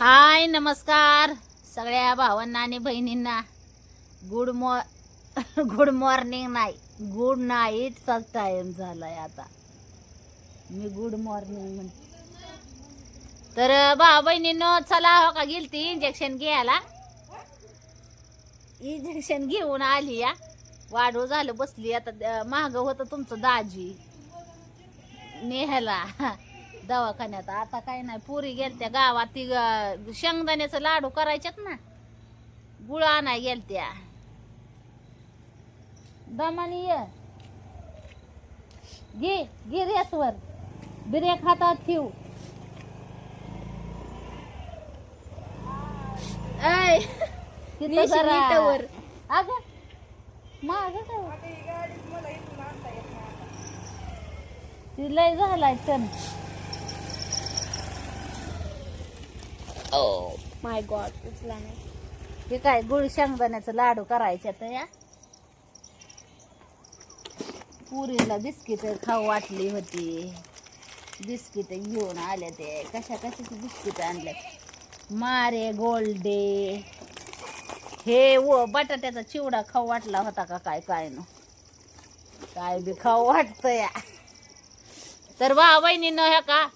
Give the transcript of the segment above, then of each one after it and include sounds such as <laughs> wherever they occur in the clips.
हाय नमस्कार. सगळ्या भावांना आणि बहिणींना गुड मॉ गुड मॉर्निंग नाही गुड नाईटचा टाइम आहे आता. मी गुड मॉर्निंग म्हणते तर भावा बहिणीनं चला हो का गेलती इंजेक्शन घ्यायला? इंजेक्शन घेऊन आली या. वाढू झालं बसली. आता महाग होतं तुमचं दाजी. नेहाला. दवाखान्यात. आता काय नाही पुरी गेलत्या गावात ती शेंगदाण्याचं लाडू करायच्यात ना गुळ आणाय गेलत्या. दमानी ये. घे घे रेसवर. ब्रेक हातात ठेव. अगं काय ती लय झालाय हो. माय गॉड उचला नाही. हे काय गुळ शेंगदाण्याचं लाडू करायचे तर या? पुरीला बिस्किट खाऊ वाटली होती. बिस्किट घेऊन आले ते. कशा कशाची बिस्किट आणले? मारे गोल्डे. हे व बटाट्याचा चिवडा खाऊ वाटला होता का काय काय न? काय बी खाऊ वाटतं या. तर वा वहिनीनं ह्या का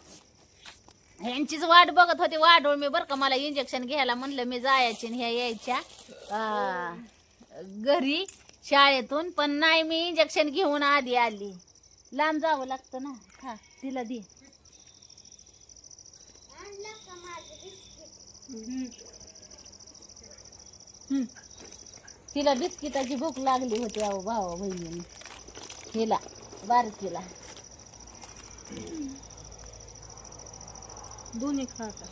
ह्यांचीच वाट बघत होते वाढवळ मी बरं का मला इंजेक्शन घ्यायला म्हणलं मी जायची आणि ह्या यायच्या घरी शाळेतून. पण नाही मी इंजेक्शन घेऊन आधी आली. लांब जावं लागतं ना. हा तिला दे. तिला बिस्किटाची भूक लागली होती अहो भावा बहिणीने. हिला बारकीला. दोन्ही खाता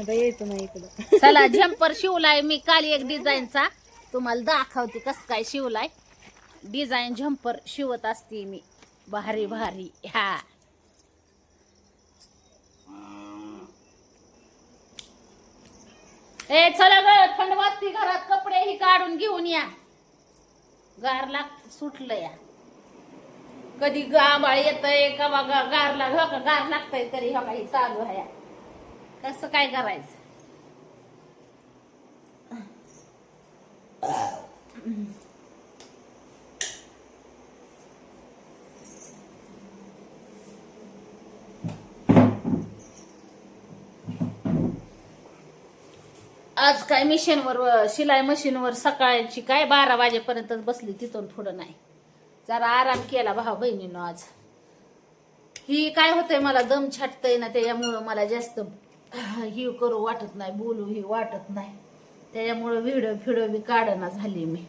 आता यायचं नाही इकडं. चला झंपर शिवलाय मी काल एक डिझाईनचा तुम्हाला दाखवते कस काय शिवलाय. डिझाईन झंपर शिवत असते मी. भारी भारी. हा. ए चला ग थंड वाजती घरात कपडे ही काढून घेऊन या. गार लाग सुटलं या. कधी गाबाळ येतय का बघा गारला हो का गार लागतंय तरी हो काही चालू आहे. कसं काय करायचं? आज काय मशीनवर शिलाई मशीनवर सकाळची काय बारा वाजेपर्यंत बसली तिथून पुढं नाही. जरा आराम केला भाऊ बहिणीनं आज. ही काय होतंय मला दम छाटतंय ना त्याच्यामुळं मला जास्त ही करू वाटत नाही बोलू ही वाटत नाही. त्याच्यामुळं व्हिडिओ फिडो बी काढना झाली मी.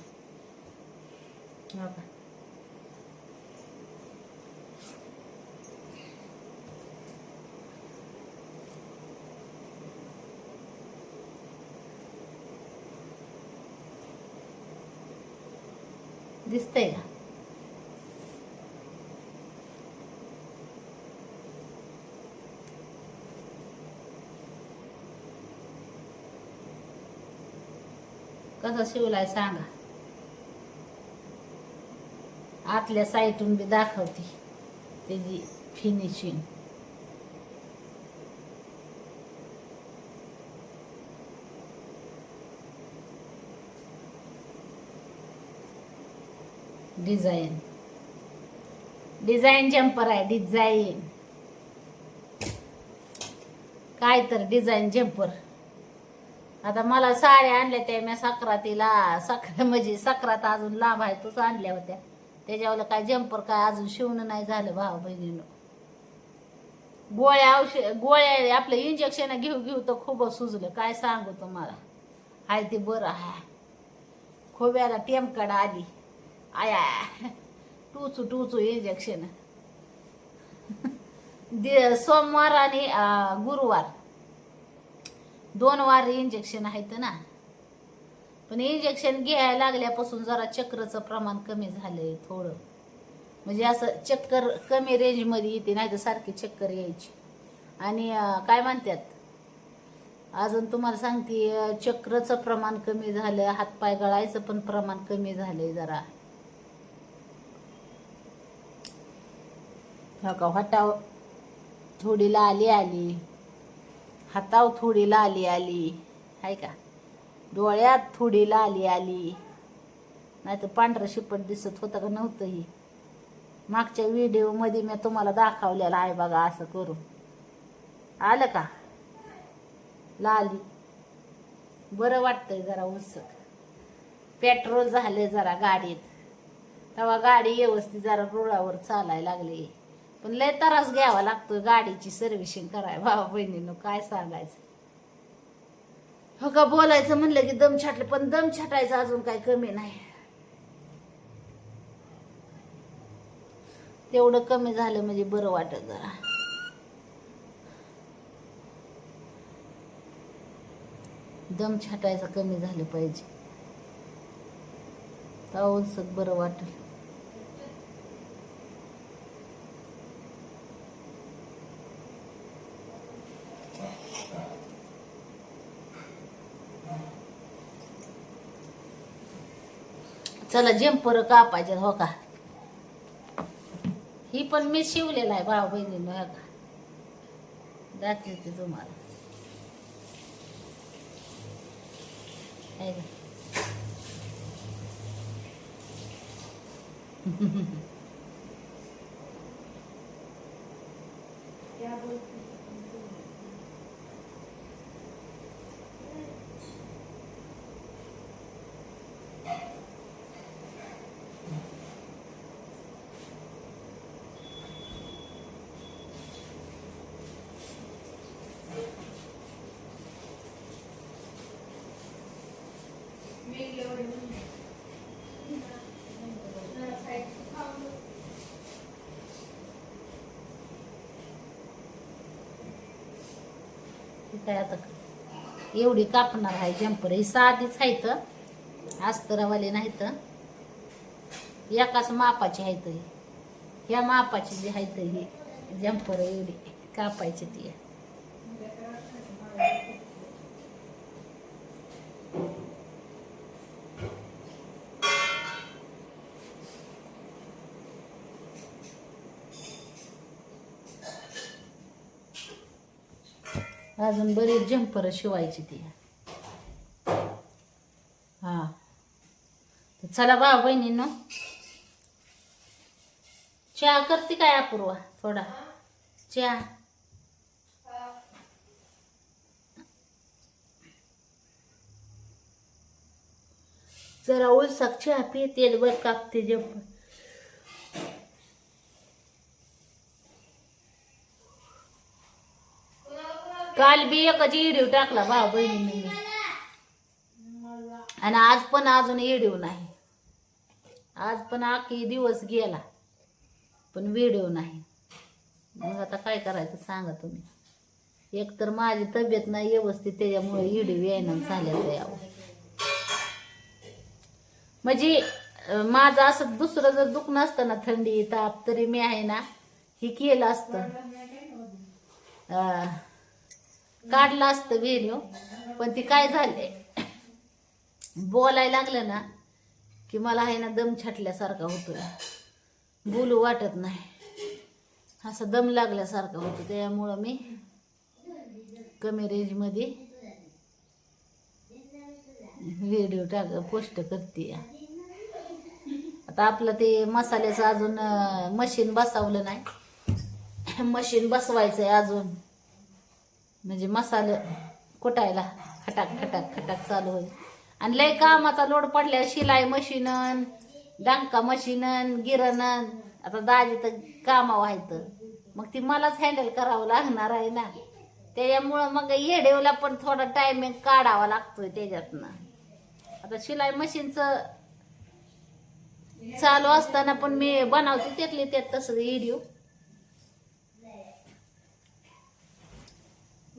दिसतंय का? कसं शिवलाय सांगा. आतल्या साईटून बी दाखवते त्याची फिनिशिंग डिझाईन डिझाईन जम्पर आहे डिझाईन काय तर डिझाईन जम्पर आता मला साड्या आणल्या त्या मी सक्रातीला सक्र म्हणजे सक्रात अजून लांब आहे तूच आणल्या होत्या. त्याच्यावर काय जम्पर काय अजून शिवणं नाही झालं भाऊ बहिणीनं. गोळ्या औषध गोळ्या आपलं इंजेक्शन घेऊ घेऊ तर खूपच सुजलं. काय सांगू तुम्हाला? हाय ते बरं आहे खोब्याला टेमकड आली. आया. टूचू टूचू इंजेक्शन <laughs> सोमवार आणि गुरुवार. दोन वार इंजेक्शन आहेत ना. पण इंजेक्शन घ्यायला लागल्यापासून जरा चक्रचं प्रमाण कमी झालंय थोडं. म्हणजे असं चक्कर कमी रेंजमध्ये येते नाही तर सारखी चक्कर यायची. आणि काय म्हणतात? अजून तुम्हाला सांगते चक्रचं प्रमाण कमी झालं हातपाय गळायचं पण प्रमाण कमी झालंय जरा. हो का? हटाव थोडी लाली आली हाताव थोडी लाली आली. आहे का? डोळ्यात थोडी लाली आली. नाही तर पांढरं शिपट दिसत होतं का नव्हतंही. मागच्या व्हिडिओमध्ये मी तुम्हाला दाखवलेला आहे बघा असं करून. आलं का? लाली. बरं वाटतंय जरा उत्सुक पेट्रोल झालं जरा गाडीत. तेव्हा गाडी व्यवस्थित जरा रुळावर चालायला लागली. पण लय त्रास घ्यावा लागतो गाडीची सर्व्हिसिंग कराय भावा बहिणीनं काय सांगायचं? हो का बोलायचं म्हणलं की दम छाटले पण दम छाटायचं अजून काही कमी नाही. तेवढं कमी झालं म्हणजे बरं वाटत जरा. दम छाटायचं कमी झालं पाहिजे. तावलसक बरं वाटलं. चला जम्पर कापायचे हो का? ही पण मी शिवलेला आहे भाऊ बहिणीनं हो का? दाखवते तुम्हाला <laughs> आहे का? ही काय आता? एवढी कापणार आहे जम्पर ही साधीच आहे तर अस्तरावाली नाही तर एकाच मापाची आहे तर ह्या मापाची जी आहे तर ही जम्पर एवढी कापायची ती. अजून बरीच जंपर शिवायची ती. हा. तर चला बा बहिणीनं चहा करते काय अपूर्वा? थोडा. चहा. जरा उलसाक चहा पिते वर कापते जंपर काल बी एकाची इडीव टाकला भाव बहिणी आणि आज पण अजून इडीव नाही. आज पण आखी दिवस गेला पण व्हिडिओ नाही. मग आता काय करायचं सांगा तुम्ही. एक तर माझी तब्येत नाही व्यवस्थित त्याच्यामुळे इडीव येणं झाल्याचं यावं. म्हणजे माझं असं दुसरं जर दुखणं नसतं ना थंडी ताप तरी मी आहे ना हे केलं असतं. अं, काढलं असतं व्हिडिओ पण ती काय झाले बोलायला लागलं ना की मला आहे ना दम छाटल्यासारखा होतोय. बोलू वाटत नाही. असं दम लागल्यासारखं होतं त्यामुळं मी कमी रेंजमध्ये व्हिडिओ टाक पोस्ट करते. आता आपलं ते मसाल्याचं अजून मशीन बसवलं नाही. मशीन बसवायचं आहे अजून. म्हणजे मसाले कुटायला खटाक खटाक खटाक चालू होईल. आणि लय कामाचा लोड पडल्या शिलाई मशीनन डांका मशीनन गिरणन आता दाजी तर कामा व्हायचं मग ती मलाच हँडल करावं लागणार आहे ना. त्याच्यामुळं मग येडेवला पण थोडा टायमिंग काढावा लागतोय त्याच्यातनं. आता शिलाई मशीनचं चालू असताना पण मी बनवते त्यातले त्यात तसं व्हिडिओ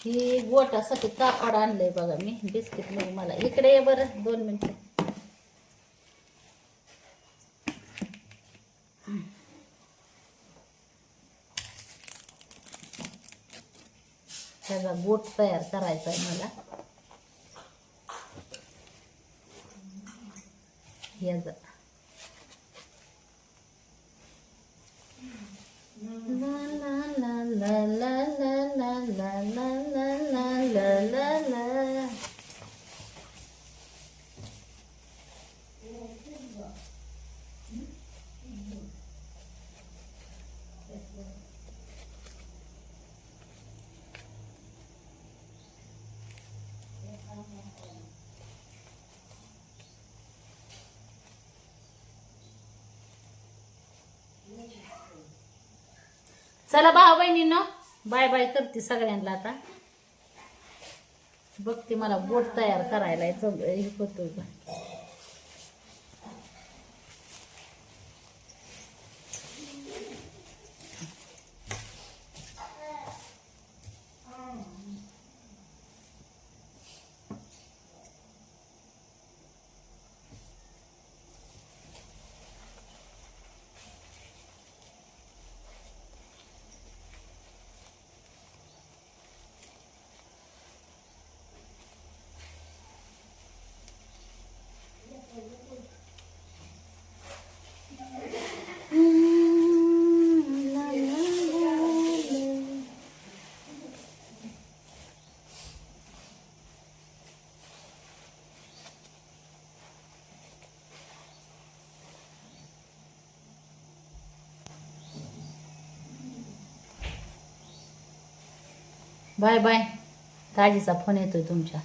ही गोटासाठी कापड आणलंय बघा मी बिस्किटमध्ये मला. इकडे ये बरं दोन मिनटं. त्याचा गोट तयार करायचा आहे मला. याचा चला भाऊ बहिणीनं बाय बाय करते सगळ्यांना आता बघते मला बोट तयार करायला आहे. चल, हे करतो का बाय बाय. काळजीचा फोन येतोय तुमच्या.